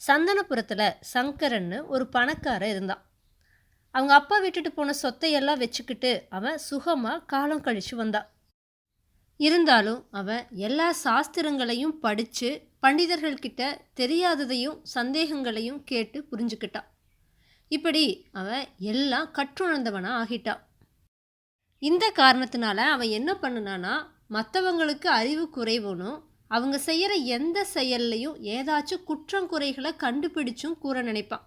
சந்தனபுரத்தில் சங்கரன்னு ஒரு பணக்காரன் இருந்தான். அவங்க அப்பா விட்டுட்டு போன சொத்தையெல்லாம் வச்சுக்கிட்டு அவன் சுகமாக காலம் கழித்து வந்தான். இருந்தாலும் அவன் எல்லா சாஸ்திரங்களையும் படித்து பண்டிதர்கள்கிட்ட தெரியாததையும் சந்தேகங்களையும் கேட்டு புரிஞ்சுக்கிட்டான். இப்படி அவன் எல்லாம் கற்றுணர்ந்தவனாக ஆகிட்டான். இந்த காரணத்தினால அவன் என்ன பண்ணுனானா மற்றவங்களுக்கு அறிவு குறைவுனும் அவங்க செய்கிற எந்த செயல்லையும் ஏதாச்சும் குற்றம் குறைகளை கண்டுபிடிச்சும் கூற நினைப்பான்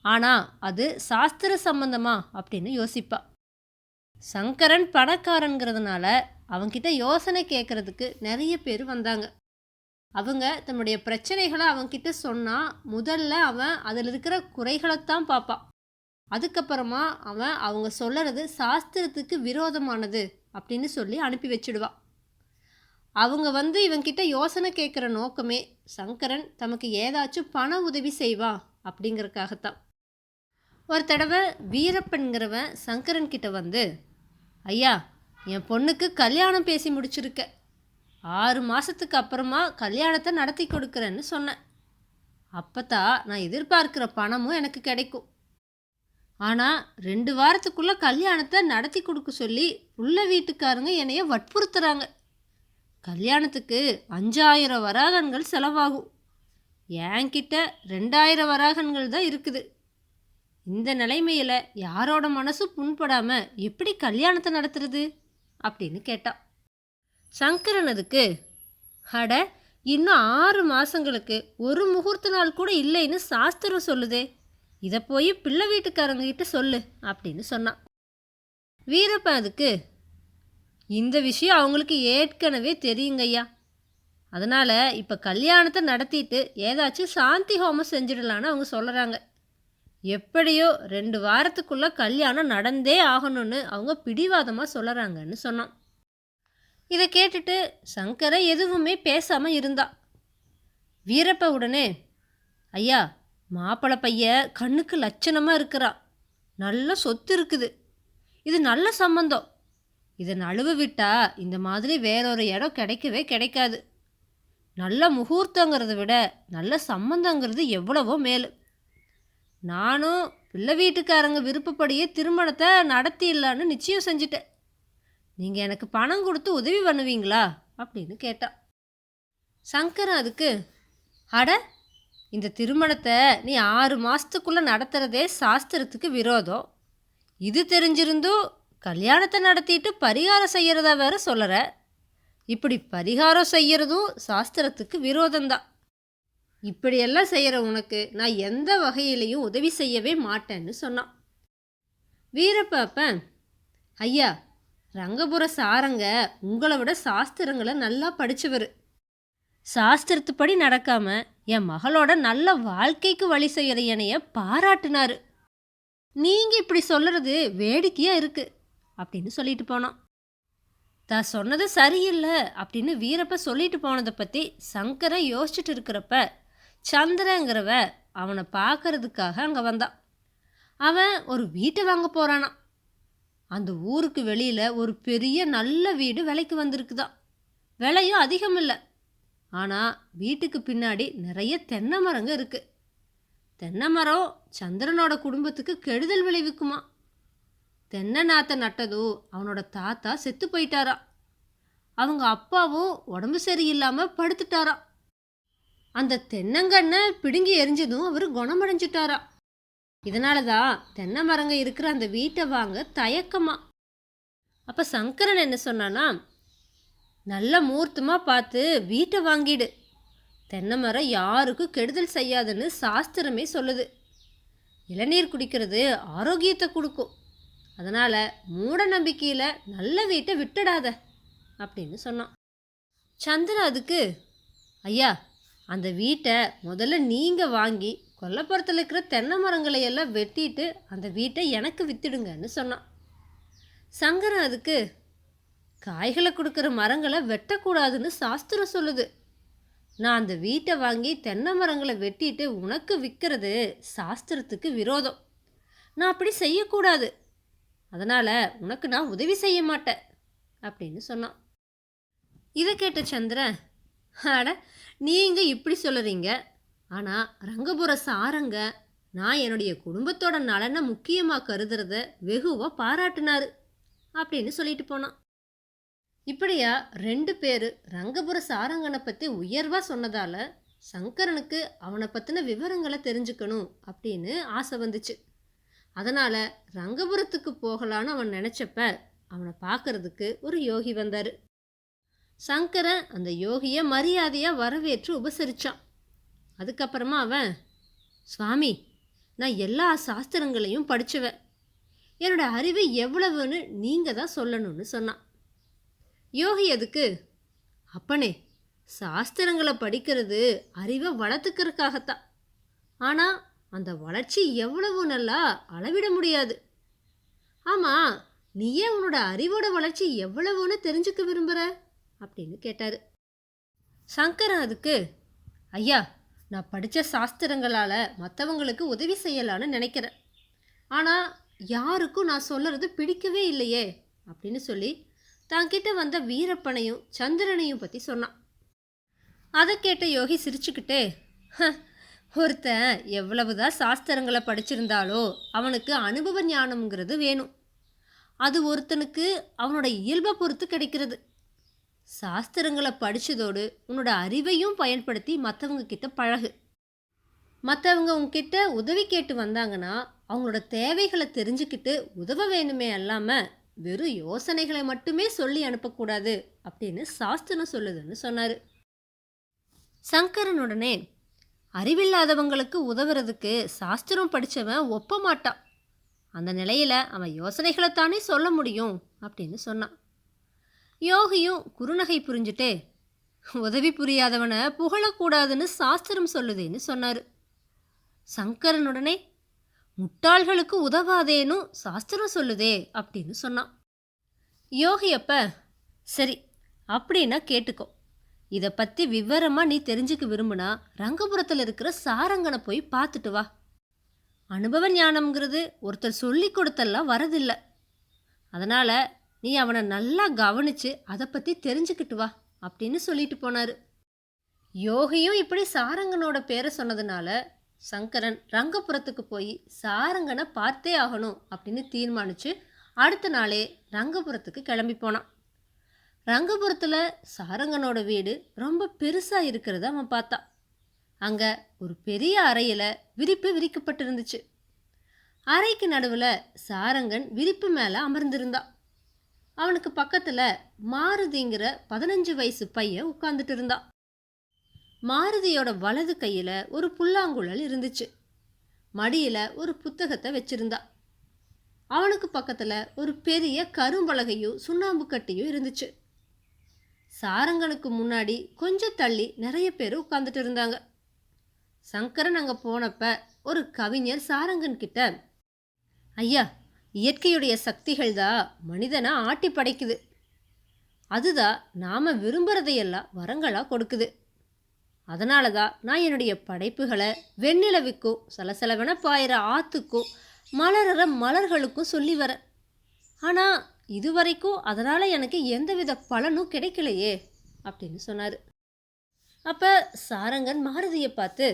ஆனால் அது சாஸ்திர சம்பந்தமா அப்படின்னு யோசிப்பான் சங்கரன் பணக்காரங்கிறதுனால அவங்கிட்ட யோசனை கேட்குறதுக்கு நிறைய பேர் வந்தாங்க. அவங்க தன்னுடைய பிரச்சனைகளை அவன்கிட்ட சொன்னால் முதல்ல அவன் அதில் இருக்கிற குறைகளைத்தான் பார்ப்பான் அதுக்கப்புறமா அவன் அவங்க சொல்லுறது சாஸ்திரத்துக்கு விரோதமானது அப்படின்னு சொல்லி அனுப்பி வச்சிடுவான் அவங்க வந்து இவங்கிட்ட யோசனை கேட்குற நோக்கமே சங்கரன் தமக்கு ஏதாச்சும் பண உதவி செய்வான் அப்படிங்கிறதுக்காகத்தான் ஒரு தடவை வீரப்பன்கிறவன் சங்கரன் கிட்ட வந்து ஐயா என் பொண்ணுக்கு கல்யாணம் பேசி முடிச்சிருக்க. ஆறு மாதத்துக்கு அப்புறமா கல்யாணத்தை நடத்தி கொடுக்குறேன்னு சொன்னேன். அப்போத்தா நான் எதிர்பார்க்குற பணமும் எனக்கு கிடைக்கும். ஆனால் ரெண்டு வாரத்துக்குள்ளே கல்யாணத்தை நடத்தி கொடுக்க சொல்லி உள்ள வீட்டுக்காரங்க என்னைய வற்புறுத்துறாங்க. கல்யாணத்துக்கு அஞ்சாயிரம் வராகன்கள் செலவாகும். என்கிட்ட ரெண்டாயிரம் வராகன்கள் தான் இருக்குது. இந்த நிலைமையில் யாரோட மனசு புண்படாமல் எப்படி கல்யாணத்தை நடத்துறது? அப்படின்னு கேட்டான் சங்கரன் அதுக்கு அட இன்னும் ஆறு மாதங்களுக்கு ஒரு முகூர்த்த நாள் கூட இல்லைன்னு சாஸ்திரம் சொல்லுதே. இதை போய் பிள்ளை வீட்டுக்காரங்க கிட்ட சொல்லு அப்படின்னு சொன்னான். வீரப்பன் அதுக்கு இந்த விஷயம் அவங்களுக்கு ஏற்கனவே தெரியுங்கய்யா அதனால் இப்போ கல்யாணத்தை நடத்திட்டு ஏதாச்சும் சாந்தி ஹோமம் செஞ்சிடலான்னு அவங்க சொல்கிறாங்க எப்படியோ ரெண்டு வாரத்துக்குள்ளே கல்யாணம் நடந்தே ஆகணும்னு அவங்க பிடிவாதமாக சொல்கிறாங்கன்னு சொன்னான். இதை கேட்டுட்டு சங்கரை எதுவுமே பேசாமல் இருந்தா. வீரப்ப உடனே ஐயா மாப்பிள்ளை பைய கண்ணுக்கு லட்சணமாக இருக்கிறான் நல்ல சொத்து இருக்குது. இது நல்ல சம்பந்தம். இதை நழுவ விட்டா இந்த மாதிரி வேறொரு இடம் கிடைக்கவே கிடைக்காது. நல்ல முகூர்த்தங்கிறத விட நல்ல சம்பந்தங்கிறது எவ்வளவோ மேலு. நானும் பிள்ளை வீட்டுக்காரங்க விருப்பப்படியே திருமணத்தை நடத்திடலான்னு நிச்சயம் செஞ்சுட்டேன். நீங்கள் எனக்கு பணம் கொடுத்து உதவி பண்ணுவீங்களா? அப்படின்னு கேட்டான் சங்கரன் அதுக்கு அட இந்த திருமணத்தை நீ ஆறு மாதத்துக்குள்ளே நடத்துகிறதே சாஸ்திரத்துக்கு விரோதம். இது தெரிஞ்சிருந்தும் கல்யாணத்தை நடத்திட்டு பரிகாரம் செய்கிறதா வேற சொல்லற. இப்படி பரிகாரம் செய்கிறதும் சாஸ்திரத்துக்கு விரோதம்தான். இப்படியெல்லாம் செய்கிற உனக்கு நான் எந்த வகையிலையும் உதவி செய்யவே மாட்டேன்னு சொன்னான். வீரப்பாப்பன் ஐயா ரங்கபுர சாரங்க உங்களை விட சாஸ்திரங்களை நல்லா படித்தவர் சாஸ்திரத்துப்படி நடக்காம என் மகளோட நல்ல வாழ்க்கைக்கு வழி செய்கிற என்னைய பாராட்டினாரு. நீங்கள் இப்படி சொல்கிறது வேடிக்கையாக இருக்கு. அப்படின்னு சொல்லிட்டு போனான். தான் சொன்னது சரியில்லை அப்படின்னு வீரப்ப சொல்லிட்டு போனதை பற்றி சங்கரன் யோசிச்சுட்டு இருக்கிறப்ப சந்திரங்கிறவ அவனை பார்க்கறதுக்காக அங்கே வந்தான். அவன் ஒரு வீட்டை வாங்க போகிறானான் அந்த ஊருக்கு வெளியில் ஒரு பெரிய நல்ல வீடு விலைக்கு வந்திருக்குதான் விலையும் அதிகம் இல்லை. ஆனால் வீட்டுக்கு பின்னாடி நிறைய தென்னை மரங்க இருக்குது தென்னை மரம் சந்திரனோட குடும்பத்துக்கு கெடுதல் விளைவிக்குமா தென்னை நாத்தை நட்டதோ அவனோட தாத்தா செத்து போயிட்டாராம் அவங்க அப்பாவும் உடம்பு சரியில்லாமல் படுத்துட்டாராம் அந்த தென்னங்கண்ணை பிடுங்கி எரிஞ்சதும் அவர் குணமடைஞ்சிட்டாராம் இதனால தான் தென்னை மரங்க இருக்கிற அந்த வீட்டை வாங்க தயக்கமா? அப்போ சங்கரன் என்ன சொன்னானா நல்ல மூர்த்தமாக பார்த்து வீட்டை வாங்கிடு. தென்னை மரம் யாருக்கும் கெடுதல் செய்யாதுன்னு சாஸ்திரமே சொல்லுது. இளநீர் குடிக்கிறது ஆரோக்கியத்தை கொடுக்கும். அதனால் மூட நம்பிக்கையில் நல்ல வீட்டை விட்டுடாத அப்படின்னு சொன்னான். சந்திரன் அதுக்கு ஐயா அந்த வீட்டை முதல்ல நீங்கள் வாங்கி கொல்லப்புறத்தில் இருக்கிற தென்னை மரங்களை எல்லாம் வெட்டிட்டு அந்த வீட்டை எனக்கு வித்துடுங்கன்னு சொன்னான். சங்கரன் அதுக்கு காய்களை கொடுக்குற மரங்களை வெட்டக்கூடாதுன்னு சாஸ்திரம் சொல்லுது. நான் அந்த வீட்டை வாங்கி தென்னை மரங்களை வெட்டிட்டு உனக்கு விற்கிறது சாஸ்திரத்துக்கு விரோதம். நான் அப்படி செய்யக்கூடாது. அதனால் உனக்கு நான் உதவி செய்ய மாட்டேன் அப்படின்னு சொன்னான். இதை கேட்ட சந்திரன் அட நீங்கள் இப்படி சொல்லுறீங்க. ஆனால் ரங்கபுர சாரங்க நான் என்னுடைய குடும்பத்தோட நலனை முக்கியமாக கருதுறத வெகுவாக பாராட்டினார் அப்படின்னு சொல்லிட்டு போனான். இப்படியா ரெண்டு பேர் ரங்கபுர சாரங்கனை பற்றி உயர்வாக சொன்னதால் சங்கரனுக்கு அவனை பற்றின விவரங்களை தெரிஞ்சுக்கணும் அப்படின்னு ஆசை வந்துச்சு. அதனால் ரங்கபுரத்துக்கு போகலான்னு அவன் நினச்சப்ப அவனை பார்க்கறதுக்கு ஒரு யோகி வந்தார். சங்கரன் அந்த யோகியை மரியாதையாக வரவேற்று உபசரிச்சான். அதுக்கப்புறமா அவன் சுவாமி நான் எல்லா சாஸ்திரங்களையும் படித்தவன் என்னோட அறிவு எவ்வளவுன்னு நீங்கள் தான் சொல்லணும்னு சொன்னான். யோகி அதுக்கு அப்பனே சாஸ்திரங்களை படிக்கிறது அறிவை வளர்த்துக்கிறதுக்காகத்தான். ஆனால் அந்த வளர்ச்சி எவ்வளவு நல்லா அளவிட முடியாது. ஆமாம் நீயே உன்னோட அறிவோட வளர்ச்சி எவ்வளவுன்னு தெரிஞ்சுக்க விரும்புகிற அப்படின்னு கேட்டார். சங்கரன் அதுக்கு ஐயா நான் படித்த சாஸ்திரங்களால் மற்றவங்களுக்கு உதவி செய்யலான்னு நினைக்கிறேன். ஆனால் யாருக்கும் நான் சொல்கிறது பிடிக்கவே இல்லையே அப்படின்னு சொல்லி தன்கிட்ட வந்த வீரப்பனையும் சந்திரனையும் பற்றி சொன்னான். அதை கேட்ட யோகி சிரிச்சுக்கிட்டே "ஹ, ஒருத்தன் எவ்வளவுதான் சாஸ்திரங்களை படிச்சிருந்தாலோ அவனுக்கு அனுபவ ஞானம்ங்கிறது வேணும். அது ஒருத்தனுக்கு அவனோட இயல்பை பொறுத்து கிடைக்கிறது. சாஸ்திரங்களை படித்ததோடு உன்னோட அறிவையும் பயன்படுத்தி மற்றவங்க கிட்ட பழகு. மற்றவங்க உங்ககிட்ட உதவி கேட்டு வந்தாங்கன்னா அவங்களோட தேவைகளை தெரிஞ்சுக்கிட்டு உதவ வேணுமே அல்லாமல் வெறும் யோசனைகளை மட்டுமே சொல்லி அனுப்பக்கூடாது அப்படின்னு சாஸ்திரம் சொல்லுதுன்னு சொன்னார். சங்கரன் உடனே அறிவில்லாதவங்களுக்கு உதவுறதுக்கு சாஸ்திரம் படித்தவன் ஒப்ப மாட்டான் அந்த நிலையில் அவன் யோசனைகளை தானே சொல்ல முடியும் அப்படின்னு சொன்னான். யோகியும் குறுநகை புரிஞ்சுட்டே உதவி புரியாதவனை புகழக்கூடாதுன்னு சாஸ்திரம் சொல்லுதேன்னு சொன்னார். சங்கரனுடனே முட்டாள்களுக்கு உதவாதேன்னு சாஸ்திரம் சொல்லுதே அப்படின்னு சொன்னான். யோகி அப்ப சரி அப்படின்னா கேட்டுக்கோ. இதை பற்றி விவரமாக நீ தெரிஞ்சுக்க விரும்புனா ரங்கபுரத்தில் இருக்கிற சாரங்கனை போய் பார்த்துட்டு வா. அனுபவ ஞானம்ங்கிறது ஒருத்தர் சொல்லி கொடுத்தெல்லாம் வரதில்லை. அதனால் நீ அவனை நல்லா கவனித்து அதை பற்றி தெரிஞ்சுக்கிட்டு வா அப்படின்னு சொல்லிட்டு போனார். யோகியும் இப்படி சாரங்கனோட பேரை சொன்னதுனால சங்கரன் ரங்கபுரத்துக்கு போய் சாரங்கனை பார்த்தே ஆகணும் அப்படின்னு தீர்மானித்து அடுத்த நாளே ரங்கபுரத்துக்கு கிளம்பி போனான். ரங்கபுரத்தில் சாரங்கனோட வீடு ரொம்ப பெருசாக இருக்கிறத அவன் பார்த்தான் அங்கே ஒரு பெரிய அறையில் விரிப்பு விரிக்கப்பட்டிருந்துச்சு. அறைக்கு நடுவில் சாரங்கன் விரிப்பு மேலே அமர்ந்திருந்தான் அவனுக்கு பக்கத்தில் மாருதிங்கிற பதினஞ்சு வயசு பையன் உட்கார்ந்துட்டு இருந்தான். மாருதியோட வலது கையில் ஒரு புல்லாங்குழல் இருந்துச்சு. மடியில் ஒரு புத்தகத்தை வச்சிருந்தா. அவனுக்கு பக்கத்தில் ஒரு பெரிய கரும்பலகையும் சுண்ணாம்பு கட்டியும் இருந்துச்சு. சாரங்கனுக்கு முன்னாடி கொஞ்சம் தள்ளி நிறைய பேர் உட்காந்துட்டு இருந்தாங்க. சங்கரன் அங்கே போனப்ப ஒரு கவிஞர் சாரங்கன் கிட்ட ஐயா இயற்கையுடைய சக்திகள் தான் மனிதனை ஆட்டி படைக்குது. அதுதான் நாம் விரும்புகிறதையெல்லாம் வரங்களாக கொடுக்குது. அதனால தான் நான் என்னுடைய படைப்புகளை வெண்ணிலவுக்கும் சலசலவென பாயிற ஆற்றுக்கும் மலர்கிற மலர்களுக்கும் சொல்லி வரேன். ஆனால் இதுவரைக்கும் அதனால் எனக்கு எந்தவித பலனும் கிடைக்கலையே அப்படின்னு சொன்னார். அப்போ சாரங்கன் மாருதியை பார்த்து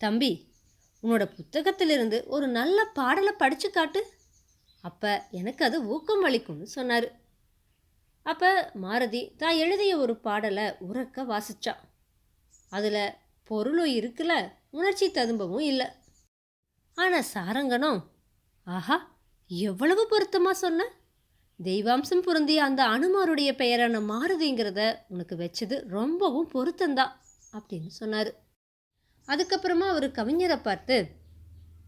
தம்பி உன்னோட புத்தகத்திலிருந்து ஒரு நல்ல பாடலை படித்து காட்டு. அப்போ எனக்கு அது ஊக்கம் அளிக்கும்னு சொன்னார். அப்போ மாருதி தான் எழுதிய ஒரு பாடலை உறக்க வாசிச்சான் அதில் பொருளும் இருக்கல உணர்ச்சி ததும்பவும் இல்லை. ஆனால் சாரங்கனும் ஆஹா எவ்வளவு பொருத்தமாக சொன்ன? தெய்வாம்சம் பொருந்திய அந்த அனுமாருடைய பெயரான மாருதிங்கிறத உனக்கு வச்சது ரொம்பவும் பொருத்தந்தான் அப்படின்னு சொன்னார். அதுக்கப்புறமா அவர் கவிஞரை பார்த்து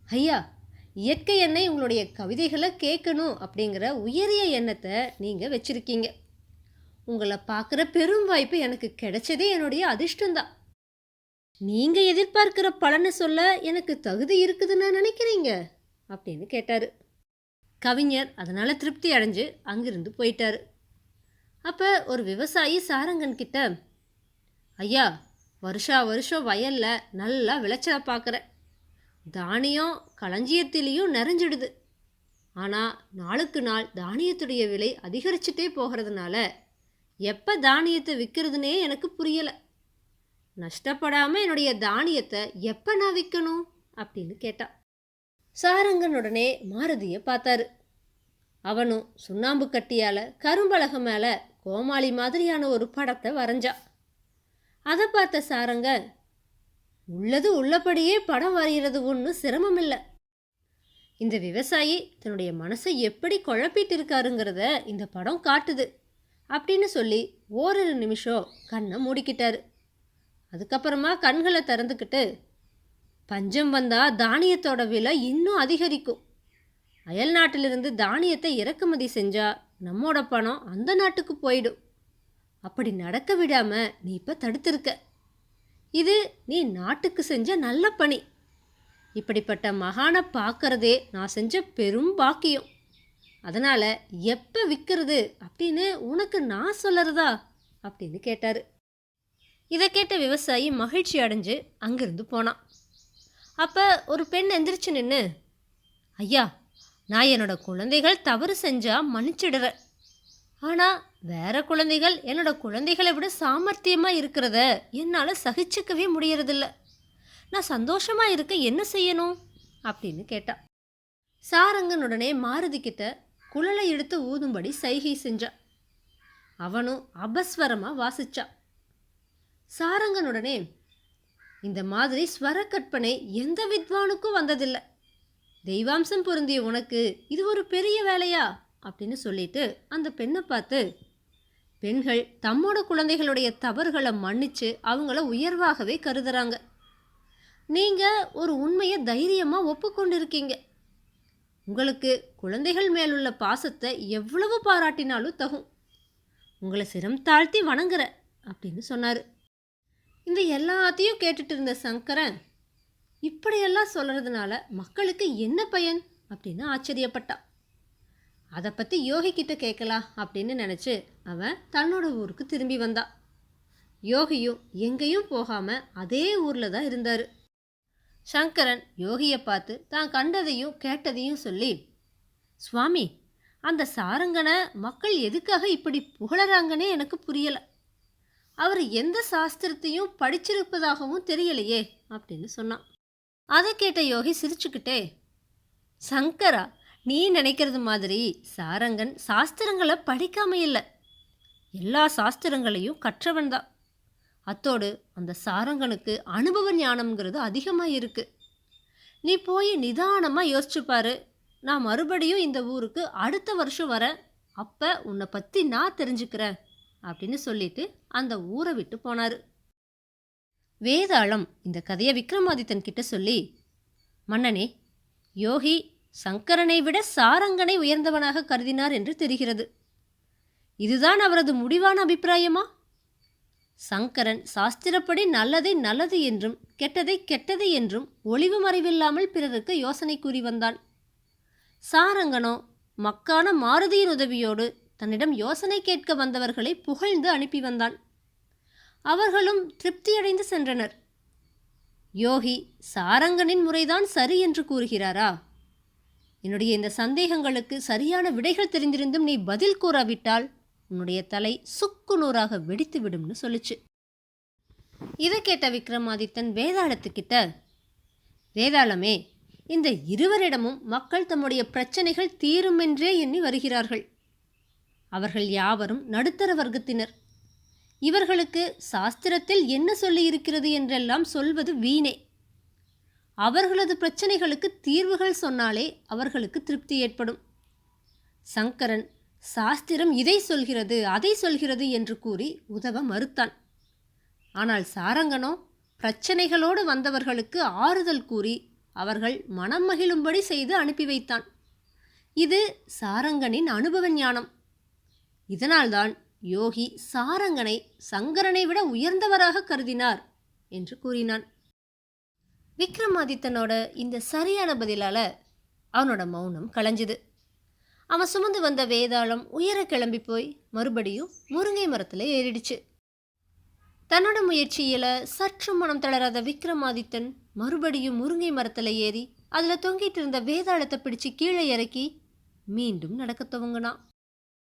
ஐயா இயற்கை எண்ணெய் உங்களுடைய கவிதைகளை கேட்கணும் அப்படிங்கிற உயரிய எண்ணத்தை நீங்கள் வச்சுருக்கீங்க. உங்களை பார்க்குற பெரும் வாய்ப்பு எனக்கு கிடைச்சதே என்னுடைய அதிர்ஷ்டந்தான் நீங்கள் எதிர்பார்க்கிற பலனை சொல்ல எனக்கு தகுதி இருக்குதுன்னு நினைக்கிறீங்க? அப்படின்னு கேட்டார். கவிஞர் அதனால் திருப்தி அடைஞ்சு அங்கிருந்து போயிட்டார். அப்போ ஒரு விவசாயி சாரங்கன் கிட்ட ஐயா வருஷா வருஷம் வயலில் நல்லா விளைச்சலை பார்க்குறேன் தானியம் களஞ்சியத்திலையும் நிறைஞ்சிடுது. ஆனால் நாளுக்கு நாள் தானியத்துடைய விலை அதிகரிச்சுட்டே போகிறதுனால எப்போ தானியத்தை விற்கிறதுனே எனக்கு புரியலை. நஷ்டப்படாமல் என்னுடைய தானியத்தை எப்போ நான் விற்கணும் அப்படின்னு கேட்டா. சாரங்கன் உடனே மாருதியை பார்த்தாரு. அவனும் சுண்ணாம்பு கட்டியால் கரும்பலக மேலே கோமாளி மாதிரியான ஒரு படத்தை வரைஞ்சா. அதை பார்த்த சாரங்க உள்ளது உள்ளபடியே படம் வரைகிறது ஒன்றும் சிரமமில்லை. இந்த விவசாயி தன்னுடைய மனசை எப்படி குழப்பிட்டு இருக்காருங்கிறத இந்த படம் காட்டுது அப்படின்னு சொல்லி ஓரிரு நிமிஷம் கண்ணை மூடிக்கிட்டாரு. அதுக்கப்புறமா கண்களை திறந்துக்கிட்டு பஞ்சம் வந்தால் தானியத்தோட விலை இன்னும் அதிகரிக்கும். அயல் நாட்டிலிருந்து தானியத்தை இறக்குமதி செஞ்சால் நம்மோட பணம் அந்த நாட்டுக்கு போயிடும். அப்படி நடக்க விடாமல் நீ இப்போ தடுத்திருக்க. இது நீ நாட்டுக்கு செஞ்ச நல்ல பணி. இப்படிப்பட்ட மகானை பார்க்குறதே நான் செஞ்ச பெரும் பாக்கியம். அதனால் எப்போ விற்கிறது அப்படின்னு உனக்கு நான் சொல்லறதா? அப்படின்னு கேட்டார். இதை கேட்ட விவசாயி மகிழ்ச்சி அடைஞ்சு அங்கிருந்து போனான். அப்போ ஒரு பெண் எந்திரிச்சு நின்று ஐயா நான் என்னோட குழந்தைகள் தவறு செஞ்சால் மன்னிச்சிடுறேன் ஆனால் வேற குழந்தைகள் என்னோட குழந்தைகளை விட சாமர்த்தியமாக இருக்கிறத என்னால் சகிச்சுக்கவே முடியறதில்ல. நான் சந்தோஷமாக இருக்க என்ன செய்யணும்? அப்படின்னு கேட்டா. சாரங்கன் உடனே மாருதி கிட்ட குழலை எடுத்து ஊதும்படி சைகை செஞ்சான் அவனும் அபஸ்வரமாக வாசிச்சான் சாரங்கனுடனே இந்த மாதிரி ஸ்வர கற்பனை எந்த வித்வானுக்கும் வந்ததில்லை. தெய்வாம்சம் பொருந்திய உனக்கு இது ஒரு பெரிய வேலையா? அப்படின்னு சொல்லிட்டு அந்த பெண்ணை பார்த்து பெண்கள் தம்மோட குழந்தைகளுடைய தவறுகளை மன்னிச்சு அவங்கள உயர்வாகவே கருதுறாங்க. நீங்கள் ஒரு உண்மையை தைரியமாக ஒப்புக்கொண்டிருக்கீங்க. உங்களுக்கு குழந்தைகள் மேலுள்ள பாசத்தை எவ்வளவு பாராட்டினாலும் தகும். உங்களை சிரம் தாழ்த்தி வணங்குற அப்படின்னு சொன்னார். இந்த எல்லாத்தையும் கேட்டுட்டு இருந்த சங்கரன் இப்படியெல்லாம் சொல்கிறதுனால மக்களுக்கு என்ன பயன் அப்படின்னு ஆச்சரியப்பட்டான். அதை பற்றி யோகிக்கிட்ட கேட்கலாம் அப்படின்னு நினச்சி அவன் தன்னோட ஊருக்கு திரும்பி வந்தான். யோகியும் எங்கேயும் போகாமல் அதே ஊரில் தான் இருந்தார். சங்கரன் யோகியை பார்த்து தான் கண்டதையும் கேட்டதையும் சொல்லி சுவாமி அந்த சாரங்கனை மக்கள் எதுக்காக இப்படி புகழறாங்கன்னே எனக்கு புரியலை. அவர் எந்த சாஸ்திரத்தையும் படிச்சிருப்பதாகவும் தெரியலையே அப்படின்னு சொன்னான். அதை கேட்ட யோகி சிரிச்சுக்கிட்டே சங்கரா நீ நினைக்கிறது மாதிரி சாரங்கன் சாஸ்திரங்களை படிக்காம இல்லை. எல்லா சாஸ்திரங்களையும் கற்றவன் தான். அத்தோடு அந்த சாரங்கனுக்கு அனுபவ ஞானம்ங்கிறது அதிகமாக இருக்கு. நீ போய் நிதானமாக யோசிச்சுப்பாரு நான் மறுபடியும் இந்த ஊருக்கு அடுத்த வருஷம் வரேன். அப்போ உன்னை பற்றி நான் தெரிஞ்சுக்கிறேன். அப்படின்னு சொல்லிட்டு அந்த ஊரை விட்டு போனார். வேதாளம் இந்த கதையை விக்ரமாதித்தன் கிட்ட சொல்லி மன்னனே யோகி சங்கரனை விட சாரங்கனை உயர்ந்தவனாக கருதினார் என்று தெரிகிறது. இதுதான் அவரது முடிவான அபிப்பிராயமா? சங்கரன் சாஸ்திரப்படி நல்லதை நல்லது என்றும் கெட்டதை கெட்டது என்றும் ஒளிவு மறைவில்லாமல் பிறருக்கு யோசனை கூறி வந்தான். சாரங்கனோ மக்கான மாருதியின் உதவியோடு தன்னிடம் யோசனை கேட்க வந்தவர்களை புகழ்ந்து அனுப்பி வந்தான். அவர்களும் திருப்தியடைந்து சென்றனர். யோகி சாரங்கனின் முறைதான் சரி என்று கூறுகிறாரா? என்னுடைய இந்த சந்தேகங்களுக்கு சரியான விடைகள் தெரிந்திருந்தும் நீ பதில் கூறாவிட்டால் உன்னுடைய தலை சுக்கு நூறாக வெடித்து விடும்னு சொல்லுச்சு. இதை கேட்ட விக்ரமாதித்தன் வேதாளத்துக்கிட்ட வேதாளமே இந்த இருவரிடமும் மக்கள் தம்முடைய பிரச்சனைகள் தீருமென்றே எண்ணி வருகிறார்கள். அவர்கள் யாவரும் நடுத்தர வர்க்கத்தினர். இவர்களுக்கு சாஸ்திரத்தில் என்ன சொல்லியிருக்கிறது என்றெல்லாம் சொல்வது வீணே. அவர்களது பிரச்சனைகளுக்கு தீர்வுகள் சொன்னாலே அவர்களுக்கு திருப்தி ஏற்படும். சங்கரன் சாஸ்திரம் இதை சொல்கிறது அதை சொல்கிறது என்று கூறி உதவ மறுத்தான். ஆனால் சாரங்கனோ பிரச்சனைகளோடு வந்தவர்களுக்கு ஆறுதல் கூறி அவர்கள் மனம் மகிழும்படி செய்து அனுப்பி வைத்தான். இது சாரங்கனின் அனுபவ ஞானம் இதனால்தான் யோகி சாரங்கனை சங்கரனை விட உயர்ந்தவராக கருதினார் என்று கூறினான். விக்ரமாதித்தனோட இந்த சரியான பதிலால அவனோட மௌனம் களைஞ்சுது அவன் சுமந்து வந்த வேதாளம் உயர கிளம்பி போய் மறுபடியும் முருங்கை மரத்தில் ஏறிடுச்சு. தன்னோட முயற்சியில் சற்று மனம் தளராத விக்ரமாதித்தன் மறுபடியும் முருங்கை மரத்தில் ஏறி அதில் தொங்கிட்டு இருந்த வேதாளத்தை பிடிச்சு கீழே இறக்கி மீண்டும் நடக்க துவங்கினான்.